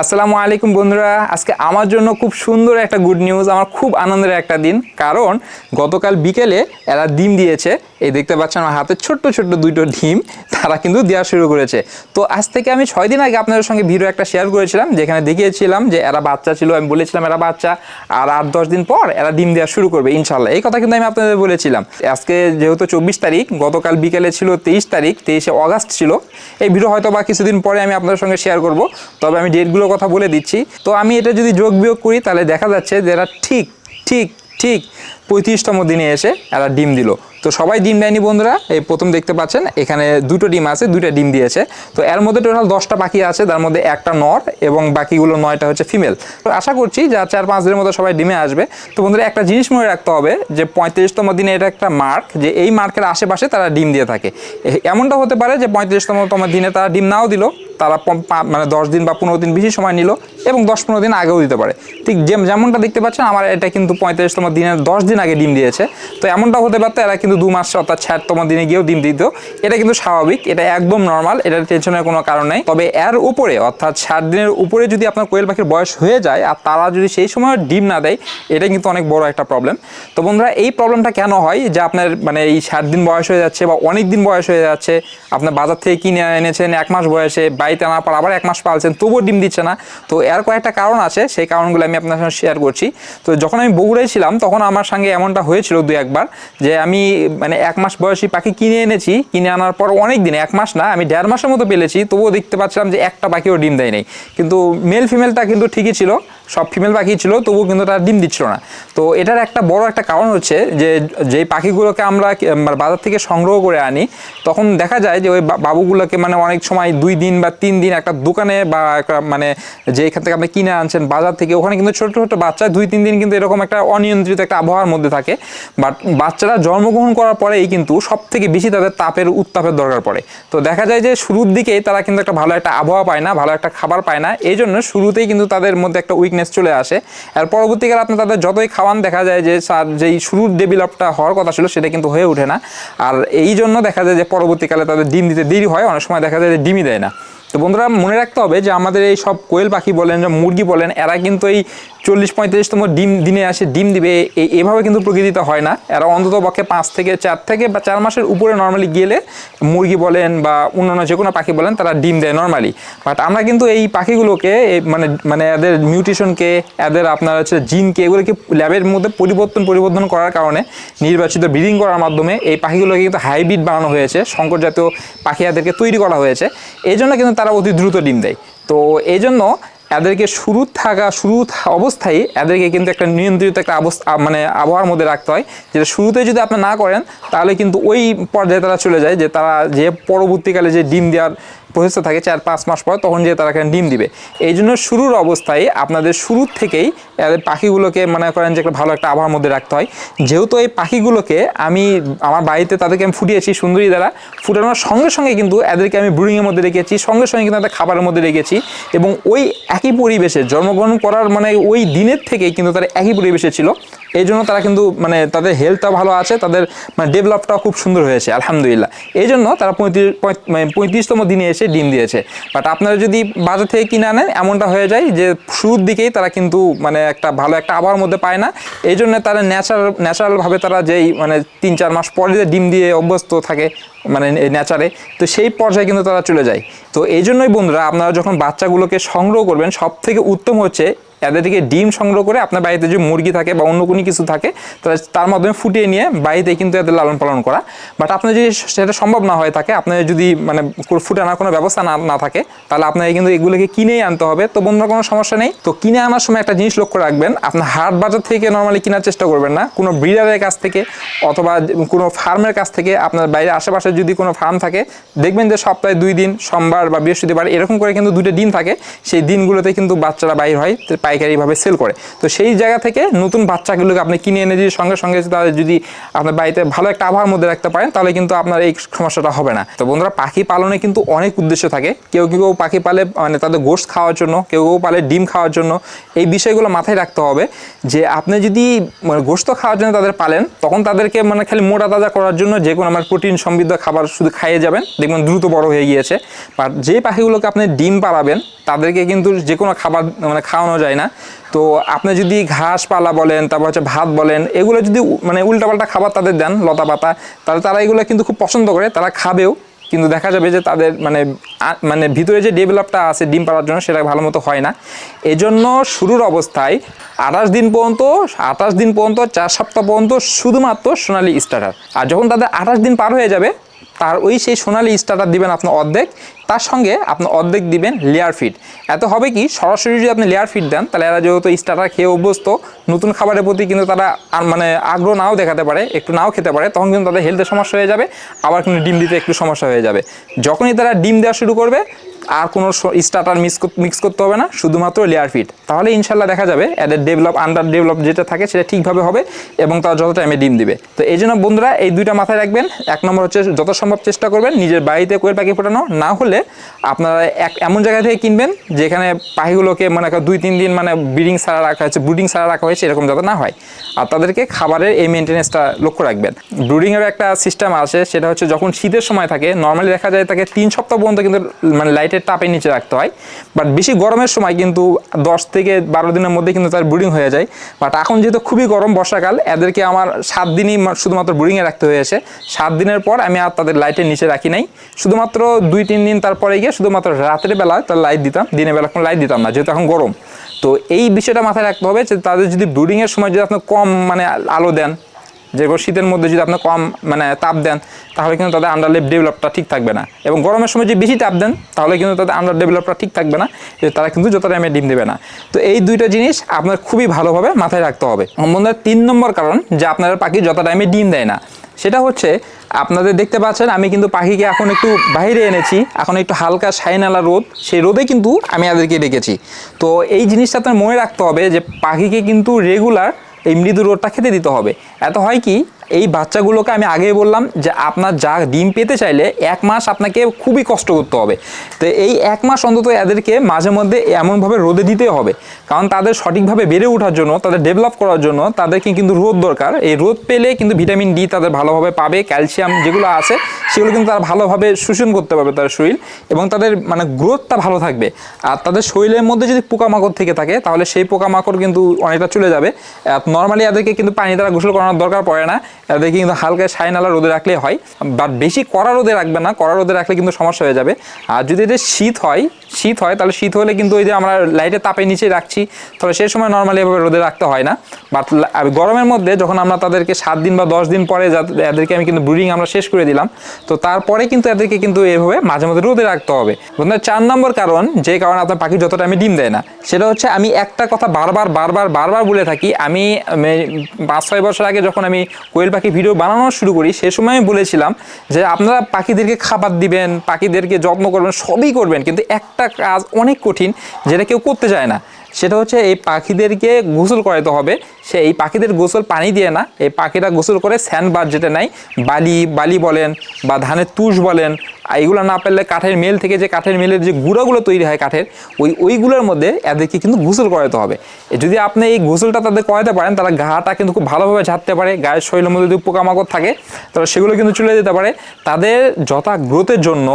আসসালামু আলাইকুম বন্ধুরা। আজকে আমার জন্য খুব সুন্দর একটা গুড নিউজ আমার খুব আনন্দের একটা দিন। কারণ গতকাল বিকেলে এরা ডিম দিয়েছে। এই দেখতে পাচ্ছেন আমার হাতে ছোট্ট ছোট্ট দুটো ডিম। তারা কিন্তু দেওয়া শুরু করেছে। তো আজ থেকে আমি ছয় দিন আগে আপনাদের সঙ্গে ভিডিও একটা শেয়ার করেছিলাম, যেখানে দেখিয়েছিলাম যে এরা বাচ্চা ছিল, আমি বলেছিলাম এরা বাচ্চা। আর আট, দশ দিন পর এরা ডিম দেওয়া শুরু করবে ইনশাল্লাহ এই কথা কিন্তু আমি আপনাদের বলেছিলাম। আজকে যেহেতু চব্বিশ তারিখ, গতকাল বিকেলে ছিল তেইশ তারিখ, তেইশে অগাস্ট ছিল। এই ভিডিও হয়তো বা কিছুদিন পরে আমি আপনাদের সঙ্গে শেয়ার করব। তবে আমি ডেটগুলোর কথা বলে দিচ্ছি। তো আমি এটা যদি যোগ বিয়োগ করি, তাহলে দেখা যাচ্ছে যে এরা ঠিক ঠিক ঠিক পঁয়ত্রিশতম দিনে এসে এরা ডিম দিল। তো সবাই ডিম দেয়নি বন্ধুরা, এই প্রথম দেখতে পাচ্ছেন, এখানে দুটো ডিম আছে, দুইটা ডিম দিয়েছে। তো এর মধ্যে টোটাল দশটা পাখি আছে, তার মধ্যে একটা নর এবং বাকিগুলো নয়টা হচ্ছে ফিমেল। তো আশা করছি যে চার পাঁচ দিনের মধ্যে সবাই ডিমে আসবে। তো বন্ধুরা, একটা জিনিস মনে রাখতে হবে যে পঁয়ত্রিশতম দিনে এটা একটা মার্ক, যে এই মার্কের আশেপাশে তারা ডিম দিয়ে থাকে। এমনটা হতে পারে যে পঁয়ত্রিশতম তম দিনে তারা ডিম নাও দিল। তারা মানে দশ দিন বা পনেরো দিন বেশি সময় নিল এবং দশ পনেরো দিন আগেও দিতে পারে। ঠিক যেমনটা দেখতে পাচ্ছেন, আমার এটা কিন্তু পঁয়ত্রিশতম দিনের দশ দিন আগে ডিম দিয়েছে। তো এমনটা হতে পারতো, এরা কিন্তু দু মাস অর্থাৎ ষাটতম দিনে গিয়েও ডিম দিত। এটা কিন্তু স্বাভাবিক, এটা একদম নর্মাল এটা টেনশনের কোনো কারণ নেই। তবে এর উপরে, অর্থাৎ ষাট দিনের উপরে যদি আপনার কোয়েল পাখির বয়স হয়ে যায় আর তারা যদি সেই সময় ডিম না দেয়, এটা কিন্তু অনেক বড় একটা প্রবলেম তো বন্ধুরা, এই প্রবলেমটা কেন হয়? যে আপনার মানে এই ষাট দিন বয়স হয়ে যাচ্ছে বা অনেক দিন বয়স হয়ে যাচ্ছে, আপনার বাজার থেকে কিনে এনেছেন এক মাস বয়সে বাড়িতে আনার পর আবার এক মাস পালছেন, তবুও ডিম দিচ্ছে না। তো এর কয়েকটা কারণ আছে, সেই কারণগুলো আমি আপনার সঙ্গে শেয়ার করছি। তো যখন আমি বগুড়ায় ছিলাম, তখন আমার সঙ্গে এমনটা হয়েছিল দু একবার যে আমি মানে এক মাস বয়সী পাখি কিনে এনেছি। কিনে আনার পর অনেক দিন এক মাস না, আমি দেড় মাসের মতো পেলেছি। তবুও দেখতে পাচ্ছিলাম যে একটা পাখিও ডিম দেয় নাই। কিন্তু মেল ফিমেলটা কিন্তু ঠিকই ছিল। সব ফিমেল পাখি ছিল, তবুও কিন্তু তারা ডিম দিচ্ছিল না। তো এটার একটা বড় একটা কারণ হচ্ছে যে, যেই পাখিগুলোকে আমরা মানে বাজার থেকে সংগ্রহ করে আনি, তখন দেখা যায় যে ওই বাবুগুলোকে মানে অনেক সময় দুই দিন বা তিন দিন একটা দোকানে বা একটা মানে যে এখান থেকে আপনি কিনে আনছেন বাজার থেকে, ওখানে কিন্তু ছোট ছোট বাচ্চা, দুই, তিন দিন কিন্তু এরকম একটা অনিয়ন্ত্রিত একটা আবহাওয়ার মধ্যে থাকে। বাট বাচ্চারা জন্মগ্রহণ করার পরেই কিন্তু সব থেকে বেশি তাদের তাপের উত্তাপের দরকার পড়ে। তো দেখা যায় যে, শুরুর দিকেই তারা কিন্তু একটা ভালো একটা আবহাওয়া পায় না, ভালো একটা খাবার পায় না এই জন্য শুরুতেই কিন্তু তাদের মধ্যে একটা উইকনেস চলে আসে। আর পরবর্তীকালে আপনি তাদের যতই খাওয়ান, দেখা যায় যে স্যার যেই শুরুর ডেভেলপটা হওয়ার কথা ছিল, সেটা কিন্তু হয়ে ওঠে না। আর এই জন্য দেখা যায় যে পরবর্তীকালে তাদের ডিম দিতে দেরি হয়, অনেক সময় দেখা যায় যে ডিমই দেয় না। তো বন্ধুরা, মনে রাখতে হবে যে আমাদের এই সব কোয়েল পাখি বলেন, যে মুরগি বলেন, এরা কিন্তু এই চল্লিশ পঁয়ত্রিশতম ডিম দিনে আসে ডিম দিবে। এভাবে কিন্তু প্রকৃতিতে হয় না। এরা অন্তত পক্ষে পাঁচ থেকে চার থেকে বা চার মাসের উপরে নর্মালি গেলে মুরগি বলেন বা অন্যান্য যে কোনো পাখি বলেন, তারা ডিম দেয় নর্মালি বাট আমরা কিন্তু এই পাখিগুলোকে মানে মানে এদের মিউটেশনকে এদের আপনার হচ্ছে জিনকে এগুলোকে ল্যাবের মধ্যে পরিবর্তন পরিবর্তন করার কারণে নির্বাচিত ব্রিডিং করার মাধ্যমে এই পাখিগুলোকে কিন্তু হাইব্রিড বানানো হয়েছে। সংকর জাতীয় পাখি এদেরকে তৈরি করা হয়েছে। এই জন্য কিন্তু তারা অতি দ্রুত ডিম দেয়। তো এই জন্য এদেরকে শুরু থাকা, শুরু অবস্থায় এদেরকে কিন্তু একটা নিয়ন্ত্রিত একটা অবস্থা মানে আবহাওয়ার মধ্যে রাখতে হয়। যেটা শুরুতে যদি আপনি না করেন, তাহলে কিন্তু ওই পর্যায়ে তারা চলে যায় যে তারা যে পরবর্তীকালে যে ডিম দেওয়ার প্রসেসটা থাকে চার পাঁচ মাস পর তখন যে তারা ডিম দিবে। এই জন্য শুরুর অবস্থায় আপনাদের শুরুর থেকেই পাখিগুলোকে মনে করেন যে একটা ভালো একটা আবহাওয়ার মধ্যে রাখতে হয়। যেহেতু এই পাখিগুলোকে আমি আমার বাড়িতে তাদেরকে আমি ফুটিয়েছি সুন্দরী দ্বারা, ফুটানোর সঙ্গে সঙ্গে কিন্তু এদেরকে আমি ব্রুডিংয়ের মধ্যে রেখেছি, সঙ্গে সঙ্গে কিন্তু তাদের খাবারের মধ্যে রেখেছি এবং ওই একই পরিবেশে জন্মগ্রহণ করার মানে ওই দিনের থেকেই কিন্তু তারা একই পরিবেশে ছিল। এই জন্য তারা কিন্তু মানে তাদের হেলথটা ভালো আছে, তাদের মানে ডেভেলপটাও খুব সুন্দর হয়েছে, আলহামদুলিল্লাহ। এই জন্য তারা পঁয়ত্রিশ পঁয়- মানে পঁয়ত্রিশতম দিনে এসে ডিম দিয়েছে। বাট আপনারা যদি বাজার থেকে কিনে আনেন, এমনটা হয়ে যায় যে শুরুর দিকেই তারা কিন্তু মানে একটা ভালো একটা আবহাওয়ার মধ্যে পায় না। এই জন্য তারা ন্যাচারাল ন্যাচারালভাবে তারা যেই মানে তিন চার মাস পরে যে ডিম দিয়ে অভ্যস্ত থাকে মানে ন্যাচারে তো সেই পর্যায়ে কিন্তু তারা চলে যায়। তো এই জন্যই বন্ধুরা, আপনারা যখন বাচ্চাগুলোকে সংগ্রহ করবেন সব থেকে উত্তম হচ্ছে এদেরকে ডিম সংগ্রহ করে আপনার বাড়িতে যে মুরগি থাকে বা অন্য কোনো কিছু থাকে তাহলে তার মাধ্যমে ফুটিয়ে নিয়ে বাড়িতে কিন্তু এদের লালন পালন করা। বাট আপনার যদি সেটা সম্ভব না হয়ে থাকে, আপনার যদি মানে ফুটানোর কোনো ব্যবস্থা না না থাকে, তাহলে আপনাকে কিন্তু এগুলোকে কিনেই আনতে হবে। তো বন্ধুরা, কোনো সমস্যা নেই। তো কিনে আনার সময় একটা জিনিস লক্ষ্য রাখবেন, আপনার হাট বাজার থেকে নর্মালি কেনার চেষ্টা করবেন না। কোনো ব্রিডারের কাছ থেকে অথবা কোনো ফার্মের কাছ থেকে আপনার বাইরে আশেপাশে যদি কোনো ফার্ম থাকে, দেখবেন যে সপ্তাহে দুই দিন, সোমবার বা বৃহস্পতিবার এরকম করে কিন্তু দুটো দিন থাকে। সেই দিনগুলোতে কিন্তু বাচ্চারা বাইর হয় পাইকারিভাবে সেল করে। তো সেই জায়গা থেকে নতুন বাচ্চাগুলোকে আপনি কিনে এনে যদি সঙ্গে সঙ্গে তাদের যদি আপনার বাড়িতে ভালো একটা আবহাওয়ার মধ্যে রাখতে পারেন, তাহলে কিন্তু আপনার এই সমস্যাটা হবে না। তো বন্ধুরা, পাখি পালনে কিন্তু অনেক উদ্দেশ্য থাকে। কেউ কেউ পাখি পালে মানে তাদের গোশত খাওয়ার জন্য, কেউ কেউ পালে ডিম খাওয়ার জন্য। এই বিষয়গুলো মাথায় রাখতে হবে যে আপনি যদি মানে গোস্ত খাওয়ার জন্য তাদের পালেন, তখন তাদেরকে মানে খালি মোটা তাজা করার জন্য যে কোনো আমার প্রোটিন সমৃদ্ধ খাবার শুধু খাইয়ে যাবেন। দেখবেন দ্রুত বড় হয়ে গিয়েছে। বা যে পাখিগুলোকে আপনি ডিম পাড়াবেন, তাদেরকে কিন্তু যে কোনো খাবার মানে খাওয়ানো যায় না। তো আপনি যদি ঘাস পালা বলেন, তারপর হচ্ছে ভাত বলেন, এগুলো যদি মানে উল্টাপাল্টা খাবার তাদের দেন, লতা পাতা, তাহলে তারা এগুলো কিন্তু খুব পছন্দ করে, তারা খাবেও। কিন্তু দেখা যাবে যে তাদের মানে মানে ভিতরে যে ডেভেলপটা আছে ডিম পাড়ার জন্য, সেটা ভালো মতো হয় না। এজন্য শুরুর অবস্থায় আঠাশ দিন পর্যন্ত, আঠাশ দিন পর্যন্ত, চার সপ্তাহ পর্যন্ত শুধুমাত্র সোনালি স্টার্টার আর যখন তাদের আঠাশ দিন পার হয়ে যাবে তার ওই সেই সোনালি স্টার্টার দিবেন আপনার অর্ধেক, তার সঙ্গে আপনি অর্ধেক দিবেন লেয়ার ফিড এত হবে কি, সরাসরি যদি আপনি লেয়ার ফিড দেন, তাহলে এরা যেহেতু স্টার্টার খেয়ে অভ্যস্ত, নতুন খাবারের প্রতি কিন্তু তারা আর মানে আগ্রহ নাও দেখাতে পারে, একটু নাও খেতে পারে, তখন কিন্তু তাদের হেলথের সমস্যা হয়ে যাবে, আবার কিন্তু ডিম দিতে একটু সমস্যা হয়ে যাবে। যখনই তারা ডিম দেওয়া শুরু করবে আর কোনো স্টার্টার মিক্স মিক্স করতে হবে না, শুধুমাত্র লেয়ার ফিট তাহলে ইনশাল্লাহ দেখা যাবে এদের ডেভেলপ আন্ডার ডেভেলপ যেটা থাকে সেটা ঠিকভাবে হবে এবং তারা যত টাইমে ডিম দিবে। তো এই জন্য বন্ধুরা, এই দুইটা মাথায় রাখবেন। এক নম্বর হচ্ছে যত সম্ভব চেষ্টা করবেন নিজের বাড়িতে কোয়েল পাখি ফোটানো। না হলে আপনারা এক এমন জায়গা থেকে কিনবেন যেখানে পাখিগুলোকে মানে দুই, তিন দিন মানে ব্রিডিং সারা রাখা হয়েছে ব্রুডিং সারা রাখা হয়েছে, এরকম যাতে না হয়। আর তাদেরকে খাবারের এই মেনটেনেন্সটা লক্ষ্য রাখবেন। ব্রুডিংয়ের একটা সিস্টেম আছে, সেটা হচ্ছে যখন শীতের সময় থাকে নর্মালি দেখা যায় তাকে তিন সপ্তাহ পর্যন্ত কিন্তু মানে লাইটের তাপের নিচে রাখতে হয়। বাট বেশি গরমের সময় কিন্তু দশ থেকে বারো দিনের মধ্যে কিন্তু তার ব্রুডিং হয়ে যায়। বাট এখন যেহেতু খুবই গরম বর্ষাকাল, এদেরকে আমার সাত দিনই শুধুমাত্র ব্রুডিংয়ে রাখতে হয়েছে। সাত দিনের পর আমি আর তাদের লাইটের নিচে রাখি নাই। শুধুমাত্র দুই, তিন দিন তারপরে গিয়ে শুধুমাত্র রাতের বেলা তার লাইট দিতাম, দিনের বেলা কোনো লাইট দিতাম না, যেহেতু এখন গরম। তো এই বিষয়টা মাথায় রাখতে হবে যে তাদের যদি ব্রুডিংয়ের সময় যদি আপনি কম মানে আলো দেন যেরকম শীতের মধ্যে যদি আপনি কম মানে তাপ দেন, তাহলে কিন্তু তাদের আন্ডারলেপ ডেভেলপটা ঠিক থাকবে না। এবং গরমের সময় যদি বেশি তাপ দেন, তাহলে কিন্তু তাদের আন্ডার ডেভেলপটা ঠিক থাকবে না তারা কিন্তু যত টাইমে ডিম দেবে না। তো এই দুইটা জিনিস আপনার খুবই ভালোভাবে মাথায় রাখতে হবে। বন্ধুরা, তিন নম্বর কারণ যে আপনার পাখি যত টাইমে ডিম দেয় না, সেটা হচ্ছে আপনাদের দেখতে পাচ্ছেন, আমি কিন্তু পাখিকে এখন একটু বাইরে এনেছি, এখন একটু হালকা সাইনালা রোদ, সেই রোদে কিন্তু আমি এদেরকে রেখেছি তো এই জিনিসটা আপনার মনে রাখতে হবে যে পাখিকে কিন্তু রেগুলার এই মৃদু রোদটা খেতে দিতে হবে। এত হয় কি এই বাচ্চাগুলোকে আমি আগেই বললাম যে আপনার যা ডিম পেতে চাইলে এক মাস আপনাকে খুবই কষ্ট করতে হবে। তো এই এক মাস অন্তত এদেরকে মাঝে মধ্যে এমনভাবে রোদে দিতে হবে। কারণ তাদের সঠিকভাবে বেড়ে ওঠার জন্য, তাদের ডেভেলপ করার জন্য তাদেরকে কিন্তু রোদ দরকার। এই রোদ পেলে কিন্তু ভিটামিন ডি তাদের ভালোভাবে পাবে ক্যালসিয়াম যেগুলো আছে সেগুলো কিন্তু তারা ভালোভাবে শোষণ করতে পারবে তার শরীর এবং তাদের মানে গ্রোথটা ভালো থাকবে। আর তাদের শরীরের মধ্যে যদি পোকামাকড় থেকে থাকে, তাহলে সেই পোকামাকড় কিন্তু অনেকটা চলে যাবে। নর্মালি এদেরকে কিন্তু পানি দ্বারা গোসল করানোর দরকার পড়ে না। এদেরকে কিন্তু হালকা সাইনালা রোদে রাখলে হয় বাট বেশি কড়া রোদে রাখবে না, কড়া রোদে রাখলে কিন্তু সমস্যা হয়ে যাবে। আর যদি এদের শীত হয় শীত হয়, তাহলে শীত হলে কিন্তু ওই যে আমরা লাইটের তাপে নিচে রাখছি, তাহলে সেই সময় নর্মালি এভাবে রোদে রাখতে হয় না। বাট গরমের মধ্যে যখন আমরা তাদেরকে সাত দিন বা দশ দিন পরে এদেরকে আমি কিন্তু ব্রুডিং আমরা শেষ করে দিলাম, তো তারপরে কিন্তু এদেরকে কিন্তু এভাবে মাঝে মধ্যে রোদে রাখতে হবে। বন্ধুরা, চার নম্বর কারণ, যে কারণে আপনার পাখি যতটা আমি ডিম দেয় না, সেটা হচ্ছে আমি একটা কথা বারবার বারবার বারবার বলে থাকি, আমি পাঁচ, ছয় বছর আগে যখন আমি কোয়েল পাখি ভিডিও বানানো শুরু করি, সে সময় আমি বলেছিলাম যে আপনারা পাখিদেরকে খাবার দিবেন, পাখিদেরকে যত্ন করবেন, সবই করবেন, কিন্তু একটা কাজ অনেক কঠিন যেটা কেউ করতে চায় না। সেটা হচ্ছে এই পাখিদেরকে গোসল করাতে হবে। সে এই পাখিদের গোসল পানি দিয়ে না, এই পাখিরা গোসল করে স্যান্ড বার যেটা নাই, বালি বালি বলেন বা ধানের তুষ বলেন, এইগুলো না পারলে কাঠের মেল থেকে যে কাঠের মেলের যে গুঁড়াগুলো তৈরি হয় কাঠের, ওই ওইগুলোর মধ্যে এদেরকে কিন্তু গোসল করাতে হবে। যদি আপনি এই গোসলটা তাদের করাতে পারেন, তারা ঘাটা কিন্তু খুব ভালোভাবে ঝাড়তে পারে, গায়ের শরীরের মধ্যে যদি পোকামাকড় থাকে তাহলে সেগুলো কিন্তু চলে যেতে পারে। তাদের যথা গ্রোথের জন্য,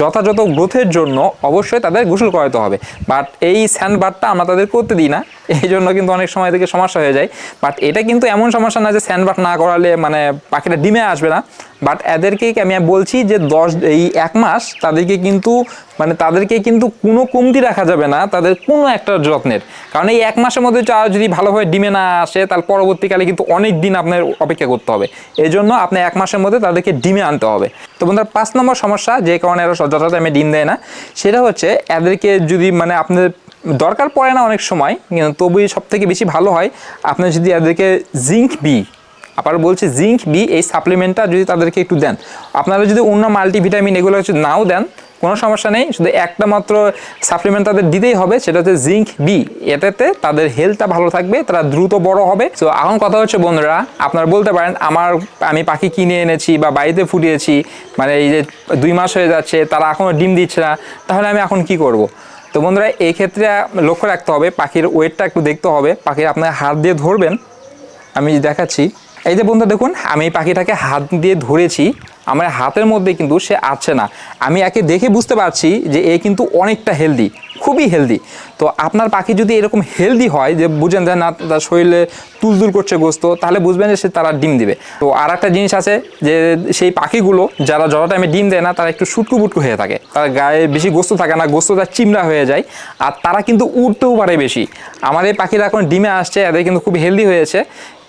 যথাযথ গ্রোথের জন্য অবশ্যই তাদের গোসল করাতে হবে। বাট এই স্যান্ড বারটা আমরা তাদের করতে দিই না, এই জন্য কিন্তু অনেক সময় থেকে সমস্যা হয়ে যায়। বাট এটা কিন্তু এমন সমস্যা না যে স্যান্ড বাট না করালে মানে পাখিটা ডিমে আসবে না। বাট এদেরকে আমি বলছি যে দশ, এই এক মাস তাদেরকে কিন্তু মানে তাদেরকে কিন্তু কোনো কমতি রাখা যাবে না, তাদের কোনো একটা যত্নের। কারণ এই এক মাসের মধ্যে চা যদি ভালোভাবে ডিমে না আসে, তাহলে পরবর্তীকালে কিন্তু অনেক দিন আপনার অপেক্ষা করতে হবে। এই জন্য আপনি এক মাসের মধ্যে তাদেরকে ডিমে আনতে হবে। তো বন্ধুরা, পাঁচ নম্বর সমস্যা যে কারণে এরা যথা আমি ডিম দেয় না, সেটা হচ্ছে এদেরকে যদি মানে আপনাদের দরকার পড়ে না অনেক সময় তবুই সব থেকে বেশি ভালো হয়, আপনি যদি এদেরকে জিঙ্ক বি আবার বলছি জিঙ্ক বি এই সাপ্লিমেন্টটা যদি তাদেরকে একটু দেন। আপনারা যদি অন্য মাল্টিভিটামিন এগুলো হচ্ছে নাও দেন, কোনো সমস্যা নেই, শুধু একটা মাত্র সাপ্লিমেন্ট তাদের দিতেই হবে, সেটা হচ্ছে জিঙ্ক বি এটাতে তাদের হেলথটা ভালো থাকবে, তারা দ্রুত বড় হবে। তো এখন কথা হচ্ছে, বন্ধুরা, আপনারা বলতে পারেন, আমার, আমি পাখি কিনে এনেছি বা বাড়িতে ফুটিয়েছি মানে এই যে দুই মাস হয়ে যাচ্ছে, তারা এখনও ডিম দিচ্ছে না, তাহলে আমি এখন কি করব। তো বন্ধুরা, এই ক্ষেত্রে লক্ষ্য রাখতে হবে, পাখির ওয়েটটা একটু দেখতে হবে। পাখির আপনার হাত দিয়ে ধরবেন, আমি দেখাচ্ছি। এই যে বন্ধুরা, দেখুন, আমি পাখিটাকে হাত দিয়ে ধরেছি, আমার হাতের মধ্যে কিন্তু সে আছে না। আমি একে দেখে বুঝতে পারছি যে এ কিন্তু অনেকটা হেলদি খুবই হেলদি তো আপনার পাখি যদি এরকম হেলদি হয়, যে বুঝেন যে না, তার শরীরে তুলতুল করছে গোস্ত, তাহলে বুঝবেন যে সে তারা ডিম দিবে। তো আর একটা জিনিস আছে যে সেই পাখিগুলো যারা যত টাইমে ডিম দেয় না, তারা একটু সুটকু বুটকু হয়ে থাকে। তার গায়ে বেশি গোস্ত থাকে না, গোস্তটা চিমড়া হয়ে যায়। আর তারা কিন্তু উঠতেও পারে বেশি। আমার এই পাখিরা এখন ডিমে আসছে, এদের কিন্তু খুব হেলদি হয়েছে।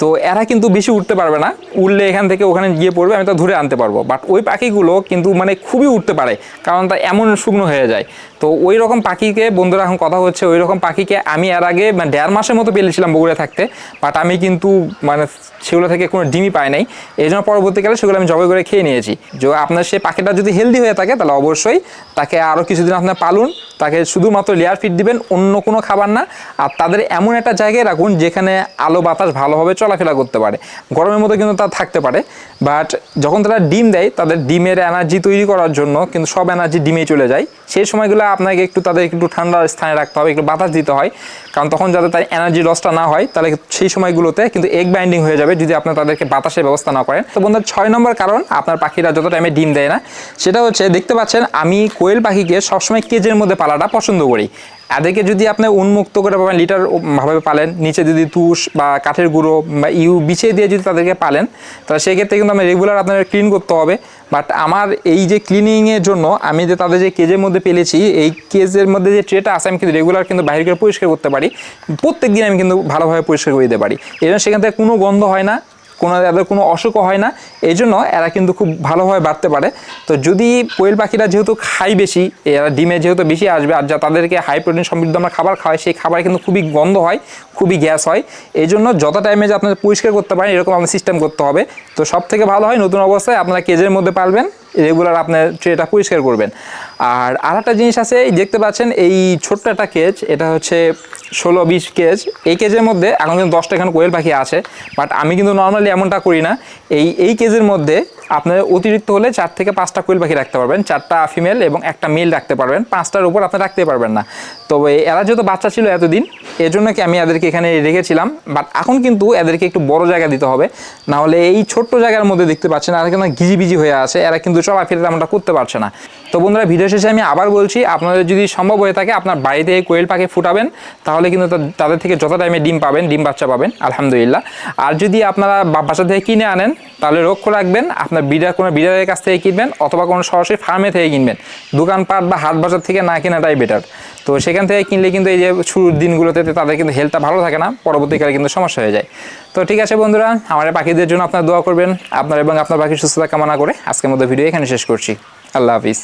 তো এরা কিন্তু বেশি উঠতে পারবে না। উঠলে এখান থেকে ওখানে গিয়ে পড়বে, আমি তো ধরে আনতে পারব। বাট ওই পাখিগুলো কিন্তু মানে খুবই উঠতে পারে, কারণ তা এমন শুকনো হয়ে যায়। তো ওই রকম পাখিকে, বন্ধুরা এখন কথা হচ্ছে, ওই রকম পাখিকে আমি এর আগে মানে দেড় মাসের মতো পেলেছিলাম বগুড়া থাকতে বাট আমি কিন্তু মানে সেগুলো থেকে কোনো ডিমই পাই নাই। এই জন্য পরবর্তীকালে সেগুলো আমি জবাই করে খেয়ে নিয়েছি। যে আপনার সেই পাখিটা যদি হেলদি হয়ে থাকে, তাহলে অবশ্যই তাকে আরও কিছুদিন আপনার পালুন। তাকে শুধুমাত্র লেয়ার ফিট দিবেন, অন্য কোনো খাবার না। আর তাদের এমন একটা জায়গায় রাখুন যেখানে আলো বাতাস ভালোভাবে চলাফেরা করতে পারে। গরমের মধ্যে কিন্তু তা থাকতে পারে। বাট যখন তারা ডিম দেয়, তাদের ডিমের এনার্জি তৈরি করার জন্য কিন্তু সব এনার্জি ডিমে চলে যায়। সেই সময়গুলো আপনাকে একটু, তাদের একটু ঠান্ডা স্থানে রাখতে হবে, একটু বাতাস দিতে হয়। কারণ তখন যাতে তার এনার্জি লসটা না হয়, তাহলে সেই সময়গুলোতে কিন্তু এগ বাইন্ডিং হয়ে যাবে যদি আপনার তাদেরকে বাতাসের ব্যবস্থা না করেন। তো বন্ধুরা, ছয় নম্বর কারণ, আপনার পাখিরা যত টাইমে ডিম দেয় না, সেটা হচ্ছে, দেখতে পাচ্ছেন, আমি কোয়েল পাখিকে সবসময় কেজের মধ্যে পালাটা পছন্দ করি। এদেরকে যদি আপনি উন্মুক্ত করে পাবেন লিটার ভাবে পালেন, নিচে যদি তুষ বা কাঠের গুঁড়ো বা ইউ বিছিয়ে দিয়ে যদি তাদেরকে পালেন, তাহলে সেক্ষেত্রে কিন্তু আমি রেগুলার আপনাদের ক্লিন করতে হবে। বাট আমার এই যে ক্লিনিংয়ের জন্য আমি যে তাদের যে কেজের মধ্যে পেলেছি, এই কেজের মধ্যে যে ট্রেটা আছে আমি কিন্তু রেগুলার কিন্তু বাইরে করে পরিষ্কার করতে পারি। প্রত্যেক দিন আমি কিন্তু ভালোভাবে পরিষ্কার করে দিতে পারি। জন্য সেখান থেকে কোনো গন্ধ হয় না। কোনো এদের কোনো অসুখও হয় না। এই জন্য এরা কিন্তু খুব ভালোভাবে বাড়তে পারে। তো যদি কোয়েল পাখিরা যেহেতু খায় বেশি, এরা ডিমে যেহেতু বেশি আসবে আর যা তাদেরকে হাই প্রোটিন সমৃদ্ধ আমরা খাবার খাওয়াই, সেই খাবার কিন্তু খুবই গন্ধ হয়, খুবই গ্যাস হয়। এই জন্য যত টাইমে যে আপনারা পরিষ্কার করতে পারেন, এরকম আমাদের সিস্টেম করতে হবে। তো সব থেকে ভালো হয় নতুন অবস্থায় আপনারা কেজের মধ্যে পারবেন রেগুলার আপনার ট্রেটা পরিষ্কার করবেন। আর আর একটা জিনিস আছে, এই দেখতে পাচ্ছেন এই ছোট্ট একটা কেজ এটা হচ্ছে ষোলো বিশ কেজ এই কেজের মধ্যে এখন কিন্তু দশটা এখানে কোয়েল পাখি আছে বাট আমি কিন্তু নর্মালি এমনটা করি না। এই এই কেজের মধ্যে আপনার অতিরিক্ত হলে চার থেকে পাঁচটা কোয়েল পাখি রাখতে পারবেন। চারটা ফিমেল এবং একটা মেল রাখতে পারবেন। পাঁচটার উপর আপনি রাখতে পারবেন না। তবে এরা যেহেতু বাচ্চা ছিল এতদিন এর জন্য কি আমি এদেরকে এখানে রেখেছিলাম। বাট এখন কিন্তু এদেরকে একটু বড় জায়গা দিতে হবে। না হলে এই ছোট্ট জায়গার মধ্যে দেখতে পাচ্ছেন আর কিন্তু গিজিবিজি হয়ে আছে। এরা কিন্তু চলাফেরা তেমনটা করতে পারছে না। তো বন্ধুরা, ভিডিও শেষে আমি আবার বলছি, আপনাদের যদি সম্ভব হয়ে থাকে, আপনার বাড়িতে এই কোয়েল পাখি ফুটাবেন। তাহলে কিন্তু তাদের থেকে যত টাইমে ডিম পাবেন, ডিম বাচ্চা পাবেন, আলহামদুলিল্লাহ। আর যদি আপনারা বা- বাসা থেকে কিনে আনেন, তাহলে লক্ষ্য রাখবেন আপনার বিডার কোনো বিডারের কাছ থেকে কিনবেন অথবা কোনো সরাসরি ফার্মে থেকে কিনবেন। দোকানপাট বা হাট বাজার থেকে না কেনাটাই বেটার তো সেখান থেকে কিনলে কিন্তু এই যে শুরুর দিনগুলোতে তাদের কিন্তু হেলথটা ভালো থাকে না, পরবর্তীকালে কিন্তু সমস্যা হয়ে যায়। তো ঠিক আছে বন্ধুরা, আমার পাখিদের জন্য আপনার দোয়া করবেন। আপনার এবং আপনার পাখির সুস্থতা কামনা করে আজকের মধ্যে ভিডিও এখানে শেষ করছি। আল্লাহ হাফিজ।